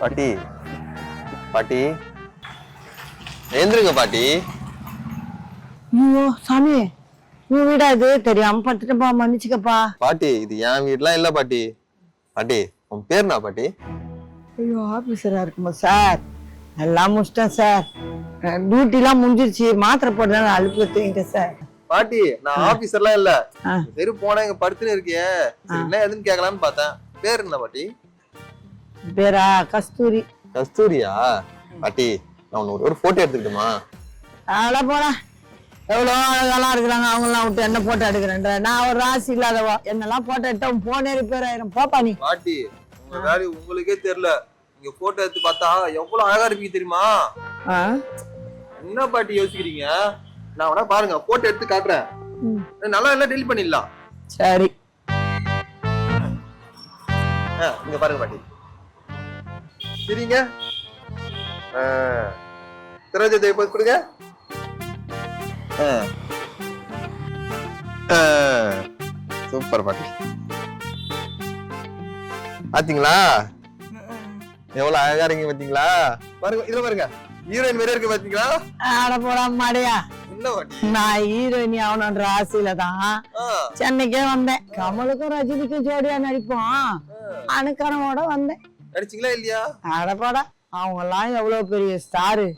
பாட்டி பாட்டி. எழுந்திருங்க பாட்டி. ஐயோ சாமி உன் வீடா இது? தெரியாம படுத்துட்டப்பா மன்னிச்சுக்கப்பா. பாட்டி இது என் வீட்லாம் இல்ல பாட்டி. பாட்டி உன் பேர் என்ன பாட்டி? ஐயோ ஆபீசரா இருக்குமா சார் எல்லாம் முடிச்சிட்டேன் சார் டியூட்டிலாம் முடிஞ்சிருச்சு. மாத்திரை போட்டு அழுப்பு தூங்கிட்டேன் சார் பாட்டி நான் ஆபீசர்லாம் இல்ல. சரி போனா இங்க படுத்துன்னு இருக்கியே என்ன எதுன்னு கேட்கலாம்னு பார்த்தேன். பேர் என்ன பாட்டி? பேரா கஸ்தூரி. கஸ்தூரியா? பாட்டி நான் உன்னை ஒரு போட்டோ எடுத்துக்கிட்டுமா? அதெல்லாம் போடா. எவ்வளோ அழகெல்லாம் இருக்கிறாங்க. அவங்களாம் விட்டு என்ன போட்டோ எடுக்கிறேன்ற. நான் ஒரு ராசி இல்லாதவா. என்னெல்லாம் போட்டோ எடுத்தா போனே ரிப்பேர் ஆயிரும். போப்பா நீ. பாட்டி உங்க வேலை உங்களுக்கே தெரியல. நீங்க போட்டோ எடுத்து பார்த்தா எவ்வளவு அழகா இருப்பீங்க தெரியுமா? என்ன பாட்டி யோசிக்கிறீங்க? நான் வேணா பாருங்க போட்டோ எடுத்து காட்டுறேன். நல்லா எல்லாம் டெலிட் பண்ணிடலாம். சரி. இங்க பாருங்க பாட்டி. சரிங்க திரஜத்தை போய் கொடுங்க. சூப்பர் பாட்டி. பாத்தீங்களா? எவ்வளவு அழகா இருக்கீங்க பாத்தீங்களா? பாருங்க இதுல பாருங்க. ஹீரோயின் வேற இருக்கு பாத்தீங்களா? ஆட போடா மாடையா. நான் ஹீரோயினி ஆகணுன்ற ஆசையில தான் சென்னைக்கே வந்தேன். கமலுக்கும் ரஜினிக்கும் ஜோடியா நடிப்போம். அணுக்கரனோட வந்தேன். நடிச்சீங்களா இல்லையா? அடப்பாடா அவங்க எல்லாம் எவ்வளவு பெரிய ஸ்டாரு.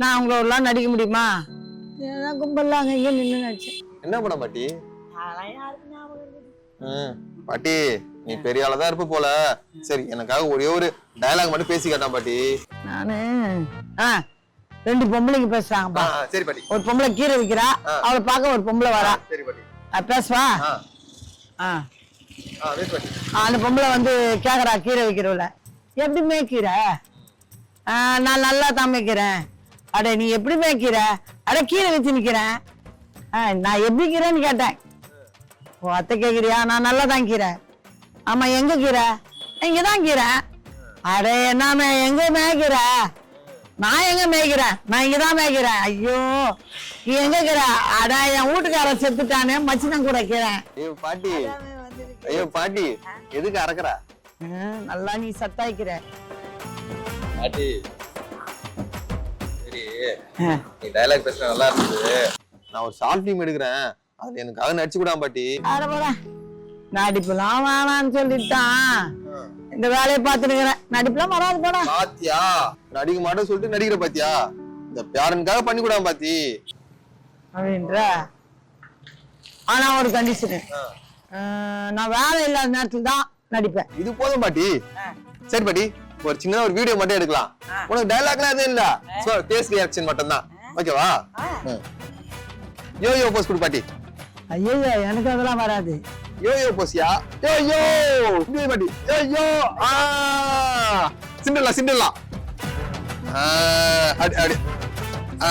நான் அவங்களோடலாம் நடிக்க முடியுமா? ஏதோ கும்பல்ல அங்க இங்க நின்று நடிச்சேன். என்ன படம் பாட்டி? பாட்டி. நீ பெரிய ஆளா தான் இருப்ப போல. சரி எனக்காக ஒரே ஒரு டயலாக் மட்டும் பேசி கேட்டான் பாட்டி. நானு ரெண்டு பொம்பளைங்க பேசுறாங்கப்பா. சரி பாட்டி. ஒரு பொம்பளை கீரை விக்கிறா அவளை பார்க்க ஒரு பொம்பளை வரா. சரி பாட்டி. பேசுவா? ஆ. அந்த பொம்பளை வந்து கேக்குறா கீரை விக்கிறவள. எப்படி மேய்க்கிற? நான் நல்லா தான் மேய்க்கிறேன். அட நீ எப்படி மேய்க்கிற? அட கீரை வச்சு நிக்கிறேன் ஆ, நான் எப்படி கீரைன்னு கேட்டேன். ஓ அத்தை கேக்குறியா? நான் நல்லா தான் கீரை. ஆமா எங்க கீரை? இங்க தான் கீரை. அட என்ன எங்க மேய்க்கிற? நான் எங்க மேய்க்கிறேன்? நான் இங்க தான் மேய்க்கிறேன். ஐயோ நீ எங்க கீர? அட என் வீட்டுக்காரன் செத்துட்டானே மச்சினம் கூட கீரை. ஐயோ பாட்டி. ஐயோ பாட்டி எதுக்கு அறக்குறா? நல்லா நீ சத்தாய்க்கிற. பாட்டி. நீ டயலாக் பேசுற நல்லா இருந்தது. நான் ஒரு ஷார்ட் ஃபிலிம் எடுக்கிறேன். அதுல எனக்காக நடிச்சு கூடாம் பாட்டி. அட போடா. நடிப்புலாம் வேணாம்னு சொல்லிட்டான் இந்த வேலையை பார்த்துருக்கிறேன். நடிப்புலாம் வராது போடா பாத்தியா? நடிக்க மாட்டேன்னு சொல்லிட்டு நடிக்கிற பாத்தியா? இந்த பேரனுக்காக பண்ணி கூடாம் பாத்தி. அப்படின்ற. ஆனா ஒரு கண்டிஷனு நான் வேலை இல்லாத நேரத்துல தான் நடிப்பேன். இது போதும் பாட்டி. சரி பாட்டி ஒரு சின்னதா ஒரு வீடியோ மட்டும் எடுக்கலாம். உனக்கு டயலாக்லாம் எதுவும் இல்ல? ஃபேஸ் ரியாக்ஷன் மட்டும் தான் ஓகேவா யோ யோ போஸ் கொடு பாட்டி. ஐயோ எனக்கு அதெல்லாம் வராது. யோ யோ போஸ்யா யோ யோ இப்படியே பாட்டி யோ யோ ஆ சிண்டலாம் சிண்டலாம் அடி அடி ஆ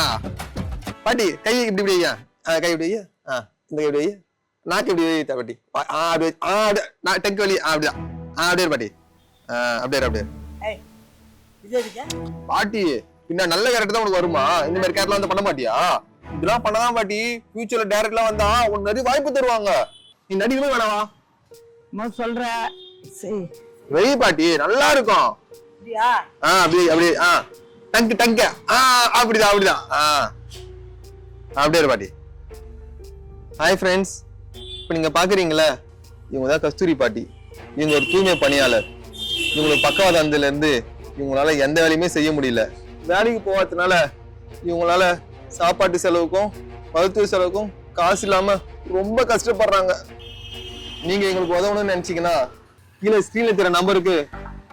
பாட்டி கை இப்படி இப்படி வையா ஆ கை இப்படி வையா ஆ இந்த கை இப்படி வையா நாக்கு இப்படி வைத்தா பாட்டி ஆ அப்படி. ஆ அப்படியே நான் டெங்க் வலி ஆ அப்படிதான் ஆ அப்படியே பாட்டி ஆ அப்படியே அப்படியே. பாட்டி பின்ன நல்ல கேரக்டர் தான் உனக்கு வருமா? இந்த மாதிரி கேரக்டர் வந்து பண்ண மாட்டியா? இதெல்லாம் பண்ணதான் பாட்டி ஃபியூச்சர்ல டேரக்ட்லாம் வந்தா உனக்கு நிறைய வாய்ப்பு தருவாங்க. நீ நடிக்கவே வேணாவா? சொல்ற. சரி வெய் பாட்டி நல்லா இருக்கும். அப்படியா? ஆ அப்படியே அப்படியே ஆ. டங்கு டங்க. ஆ அப்படிதான் அப்படிதான். ஆ. அப்படியே இரு பாட்டி. ஹாய் ஃப்ரெண்ட்ஸ் இப்போ நீங்க பாக்குறீங்களே இவங்க தான் கஸ்தூரி பாட்டி. இவங்க ஒரு தூய்மை பணியாளர். இவங்களுக்கு பக்கவாதத்துல இருந்து இவங்களால எந்த வேலையுமே செய்ய முடியல. வேலைக்கு போகாததுனால இவங்களால சாப்பாட்டு செலவுக்கும் மருத்துவ செலவுக்கும் காசு இல்லாம ரொம்ப கஷ்டப்படுறாங்க. நீங்க எங்களுக்கு உதவணும்னு நினைச்சீங்கன்னா கீழே ஸ்கிரீன்ல தெரிய நம்பருக்கு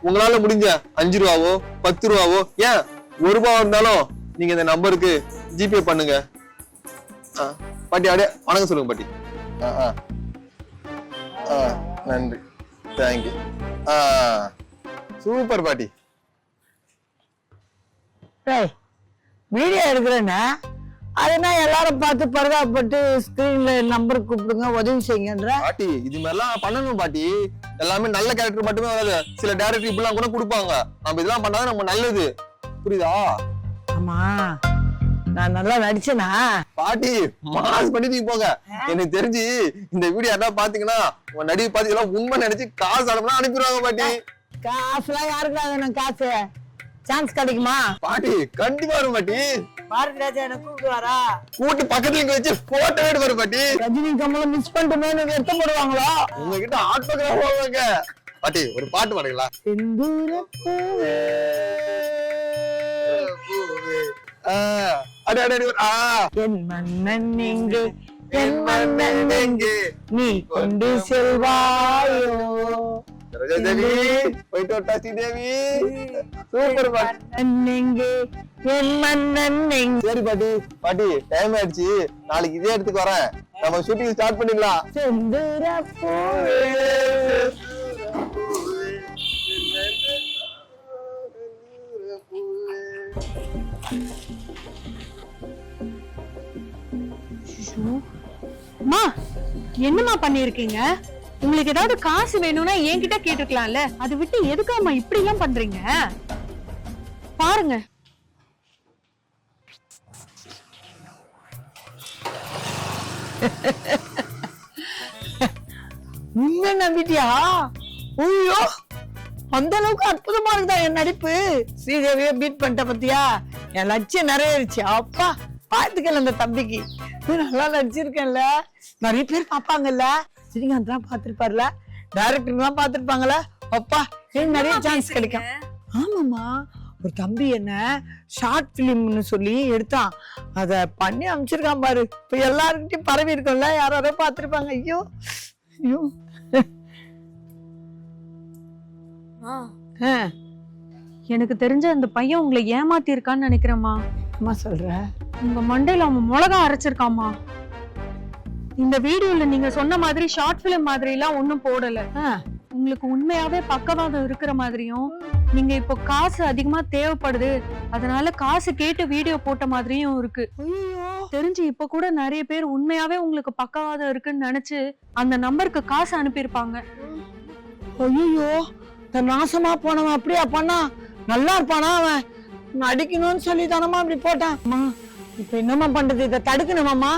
உங்களால முடிஞ்ச அஞ்சு ரூபாவோ பத்து ரூபாவோ ஏன் ஒரு ரூபா இருந்தாலும் நீங்க இந்த நம்பருக்கு ஜிபே பண்ணுங்க. ஆ, பாட்டி அப்படியே வணக்கம் சொல்லுங்க பாட்டி. ஆ ஆ. ஆ நன்றி. தேங்க்யூ ஆ சூப்பர் பாட்டி. வீடியோ எடுக்கிறேன்னா அதுனா எல்லாரும் பார்த்து பரிதாபப்பட்டு ஸ்கிரீன்ல நம்பர் கூப்பிடுங்க உதவி செய்யுங்கன்ற. பாட்டி இது மாதிரிலாம் பண்ணணும் பாட்டி. எல்லாமே நல்ல கேரக்டர் மட்டுமே வராது. சில டேரக்டர் இப்படிலாம் கூட கொடுப்பாங்க. நம்ம இதெல்லாம் பண்ணாதான் நம்ம நல்லது. புரியுதா? ஆமா. நான் நல்லா நடிச்சேனா? பாட்டி மாஸ் பண்ணிட்டு போங்க. எனக்கு தெரிஞ்சு இந்த வீடியோ யாரா பாத்தீங்கன்னா உங்க நடிகை பாத்தீங்கன்னா உண்மை நினைச்சு காசு அனுப்புனா அனுப்பிடுவாங்க பாட்டி. காசுலாம் யாருக்கு காசு? சான்ஸ் கிடைக்குமா? பாட்டி கண்டிப்பா வரும் பாட்டி. பாரதி ராஜா என்ன கூப்பிடுவாரா கூட்டு பக்கத்துல இங்க வச்சு போட்டோ எடுத்து வரும் பாட்டி. ரஜினி கமலம் மிஸ் பண்ணிட்டோமேனு வருத்தம் போடுவாங்களா? உங்ககிட்ட ஆட்டோகிராஃப் போவாங்க பாட்டி ஒரு பாட்டு பாடுங்களா? செந்தூர பூவே ஆ, அடி அடி அடி ஆ. என் மன்னன் எங்கே? என் மன்னன் எங்கே? நீ கொண்டு செல்வாயோ? தேவி போயிட்டு வரட்டா ஸ்ரீதேவி சூப்பர் பாட்டி. சரி பாட்டி. பாட்டி டைம் ஆயிடுச்சு. நாளைக்கு இதே இடத்துக்கு வரேன். நம்ம ஷூட்டிங் ஸ்டார்ட் பண்ணிடலாம். என்னம்மா பண்ணிருக்கீங்க உங்களுக்கு ஏதாவது காசு வேணும்னா என்கிட்ட கேட்டுக்கலாம்ல. அதை விட்டு எதுக்காம இப்படி எல்லாம் பண்றீங்க? பாருங்க. உண்மை நம்பிட்டியா? ஐயோ அந்த அளவுக்கு அற்புதமா இருக்குதா என் நடிப்பு? ஸ்ரீதேவியை பீட் பண்ணிட்ட பத்தியா? என் லட்சியம் நிறைவேறிச்சு அப்பா பார்த்துக்கல அந்த தம்பிக்கு. நல்லா நடிச்சிருக்கேன்ல. நிறைய பேர் பார்ப்பாங்கல்ல. ஸ்ரீகாந்த்லாம் பார்த்துருப்பார்ல? டைரக்டர்லாம் பார்த்துருப்பாங்கல்ல? அப்பா எனக்கு நிறைய சான்ஸ் கிடைக்கும். ஆமாம்மா. ஒரு தம்பி என்ன ஷார்ட் ஃபிலிம்னு சொல்லி எடுத்தான். அதை பண்ணி அமைச்சிருக்கான் பாரு. இப்போ எல்லாருக்கிட்டையும் பரவி இருக்கும்ல. யாரோ யாரோ பார்த்துருப்பாங்க. ஐயோ ஐயோ. எனக்கு தெரிஞ்ச அந்த பையன் உங்களை ஏமாத்தி இருக்கான்னு நினைக்கிறேம்மா. அம்மா சொல்ற? உங்க மண்டையில அவன் மிளகா அரைச்சிருக்காமா இந்த வீடியோல நீங்க சொன்ன மாதிரி ஷார்ட் பிலிம் மாதிரி எல்லாம் ஒண்ணும் போடல. உங்களுக்கு உண்மையாவே பக்கவாதம் இருக்கிற மாதிரியும் நீங்க இப்போ காசு அதிகமா தேவைப்படுது அதனால காசு கேட்டு வீடியோ போட்ட மாதிரியும் இருக்கு. தெரிஞ்சு இப்ப கூட நிறைய பேர் உண்மையாவே உங்களுக்கு பக்கவாதம் இருக்குன்னு நினைச்சு அந்த நம்பருக்கு காசு அனுப்பியிருப்பாங்க. ஐயோ இந்த நாசமா போனவன் அப்படியா பண்ணா? நல்லா இருப்பானா அவன்? நடிக்கணும்னு சொல்லி தானம்மா அப்படி போட்டான் இப்ப என்னம்மா பண்றது? இதை தடுக்கணுமாம்மா?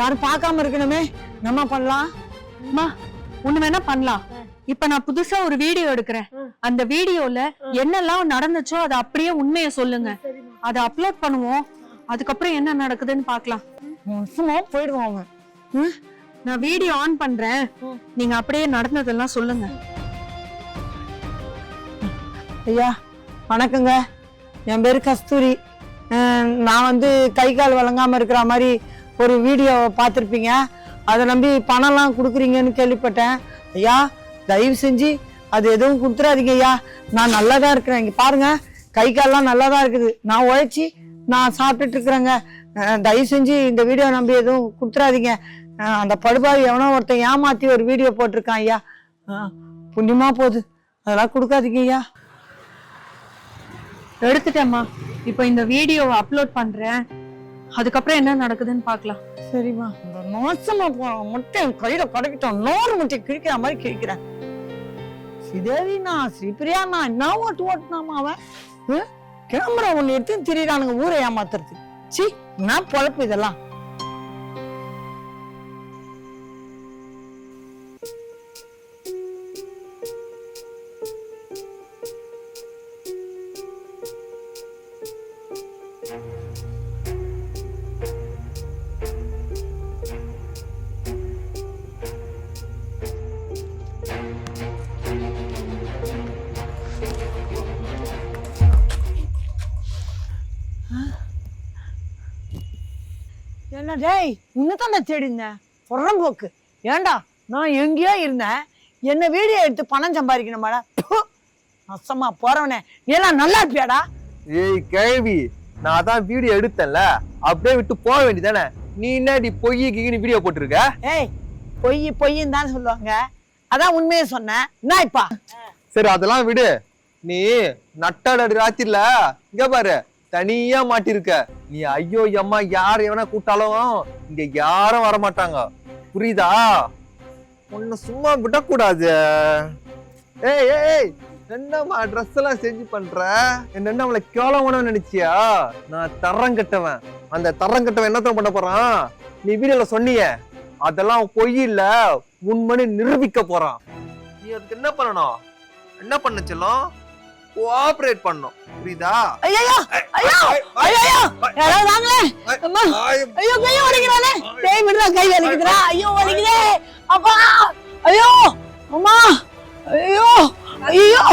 யாரும் பார்க்காம இருக்கணுமே. என்னம்மா பண்ணலாம்? அம்மா ஒண்ணு வேணா பண்ணலாம். இப்ப நான் புதுசா ஒரு வீடியோ எடுக்கிறேன். அந்த வீடியோல என்னெல்லாம் நடந்துச்சோ அதை அப்படியே உண்மையை சொல்லுங்க. அதை அப்லோட் பண்ணுவோம். அதுக்கப்புறம் என்ன நடக்குதுன்னு பார்க்கலாம். சும்மா போயிடுவான் அவன் ம்? நான் வீடியோ ஆன் பண்றேன். நீங்க அப்படியே நடந்ததெல்லாம் சொல்லுங்க. ஐயா வணக்கங்க. என் பேர் கஸ்தூரி. நான் வந்து கை கால் வழங்காம இருக்கிற மாதிரி ஒரு வீடியோவை பார்த்துருப்பீங்க. அதை நம்பி பணம்லாம் கொடுக்குறீங்கன்னு கேள்விப்பட்டேன். ஐயா தயவு செஞ்சு அது எதுவும் கொடுத்துறாதீங்க ஐயா. நான் நல்லா தான் இருக்கிறேன். இங்கே பாருங்க கை கால்லாம் நல்லா தான் இருக்குது. நான் உழைச்சி நான் சாப்பிட்டுட்டு இருக்கிறேங்க. தயவு செஞ்சு இந்த வீடியோ நம்பி எதுவும் கொடுத்துறாதீங்க. அந்த படுபாவி எவனோ ஒருத்தன் ஏமாற்றி ஒரு வீடியோ போட்டிருக்கான் ஐயா. புண்ணியமாக போகுது. அதெல்லாம் கொடுக்காதீங்க ஐயா. எடுத்துட்டேம்மா. இப்போ இந்த வீடியோவை அப்லோட் பண்ணுறேன் அதுக்கப்புறம் என்ன நடக்குதுன்னு பாக்கலாம் சரிம்மா இந்த மாசமா போன முட்டை என் கையில கடைக்கிட்டோம் நோறு முட்டை கிழிக்கிற மாதிரி கிழிக்கிறேன். ஸ்ரீதேவினா நான் என்ன ஓட்டு ஓட்டுனாமா அவன்? கேமரா ஒண்ணு எடுத்து திரியிறானுங்க ஊரை ஏமாத்துறது சி நான் பொழப்பு இதெல்லாம்? என்ன டேய் உன்னதான் நான் தேடி இருந்தேன் புறம்போக்கு ஏன்டா நான் எங்கேயோ இருந்தேன். என்ன வீடியோ எடுத்து பணம் சம்பாதிக்கணுமாடா! மோசமா போறவனே. எல்லாம் நல்லா இருப்பியாடா? ஏய் கேள்வி நான் அதான் வீடியோ எடுத்தேன்ல. அப்படியே விட்டு போக வேண்டியதானே நீ என்னடி பொய் கீன்னு வீடியோ போட்டிருக்க? ஏய் பொய் பொய்ன்னு தான் சொல்லுவாங்க. அதான் உண்மையை சொன்னேன். என்ன இப்பா. சரி அதெல்லாம் விடு. நீ நட்டாடு ராத்திரில இங்க பாரு. தனியா மாட்டிருக்க. நீ ஐயோ அம்மா யார் எவனா கூட்டாலும் இங்க யாரும் வர மாட்டாங்க புரியுதா? உன்னை சும்மா விடக்கூடாது. ஏய் ஏய், என்னம்மா ட்ரெஸ் எல்லாம் செஞ்சு பண்ற? என்ன அவளை கேவலமான நினைச்சியா? நான் தரம் கட்டவன். அந்த தரம் கட்டவன் என்னத்த பண்ண போறான்? நீ வீடியோல சொன்னிய அதெல்லாம் பொய் இல்ல உண்மனு நிரூபிக்க போறான். நீ அதுக்கு என்ன பண்ணணும்? என்ன பண்ண செல்லும்? கோஆபரேட் பண்ணும் புரியுதா? ஐயோ ஐயோ ஐயோ யாராவது வாங்களே. அம்மா ஐயோ கை வலிக்கிறானே டேய் விடுடா கை வலிக்குதுடா. ஐயோ வலிக்குதே. அப்பா ஐயோ அம்மா ஐயோ ஐயோ.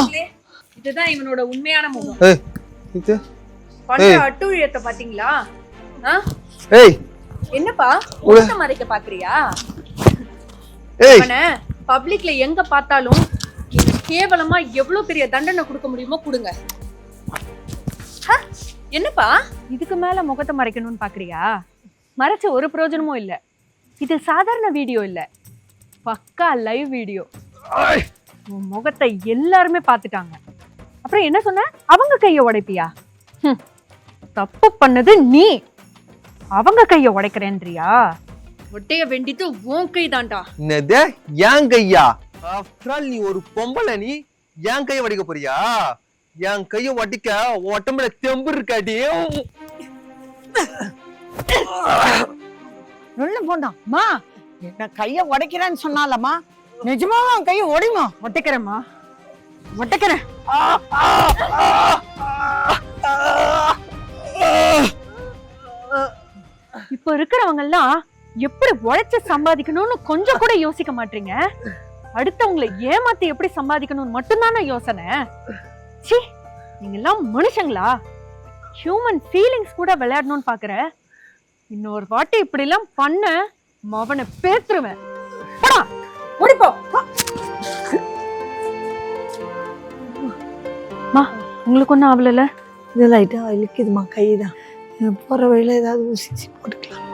இதுதான் இவனோட உண்மையான முகம். ஏய் இது? பண்ற ஏய். அட்டூழியத்தை பாத்தீங்களா? ஏய். என்னப்பா உள்ள. மறைக்க பாக்குறியா? ஏய். அவனை பப்ளிக்ல எங்க பார்த்தாலும் கேவலமா எவ்வளவு பெரிய தண்டனை கொடுக்க முடியுமோ கொடுங்க? என்னப்பா? இதுக்கு மேல முகத்தை மறைக்கணும்னு பாக்குறியா? மறைச்ச ஒரு பிரயோஜனமும் இல்ல. இது சாதாரண வீடியோ இல்ல. பக்கா லைவ் வீடியோ. உன் முகத்தை எல்லாருமே பார்த்துட்டாங்க. அப்புறம் என்ன சொன்ன? அவங்க கைய உடைப்பியா? ஹம். தப்பு பண்ணது நீ. அவங்க கைய உடைக்கிறேன்றியா? ஒட்டைய வேண்டிட்டு உன் கை தான்டா என்னது? ஏன் கையா? ஆஃப்டர் ஆல் நீ ஒரு பொம்பளை நீ என் கையை வடிக்க போறியா? என் கையை வடிக்க உன் உடம்புல தெம்பு இருக்காடி. உள்ள போண்டான் அம்மா என்ன கைய உடைக்கிறேன்னு சொன்னாலம்மா? நிஜமா அவன் கைய உடைமா ஒட்டைக்கிறேம்மா. ஒட்டைக்கிறேன். இப்ப இருக்கிறவங்க எல்லாம் எப்படி உழைச்சு சம்பாதிக்கணும்னு கொஞ்சம் கூட யோசிக்க மாட்டீங்க? அடுத்தவங்களை ஏமாத்தி எப்படி சம்பாதிக்கணும்னு மட்டும்தானே யோசனை? ச்சீ நீங்கெல்லாம் மனுஷங்களா? ஹியூமன் ஃபீலிங்ஸ் கூட விளையாடணும்னு பார்க்குற இன்னொரு வாட்டி இப்படி எல்லாம் பண்ண மவனை பேத்துருவேன். போடா ஓடிப்போ. மா உங்களுக்கு ஒன்றும் ஆகல இது லைட்டா இழுக்குதுமா கை தான் போகிற வழியில ஏதாவது ஊசி போட்டுக்கலாம்.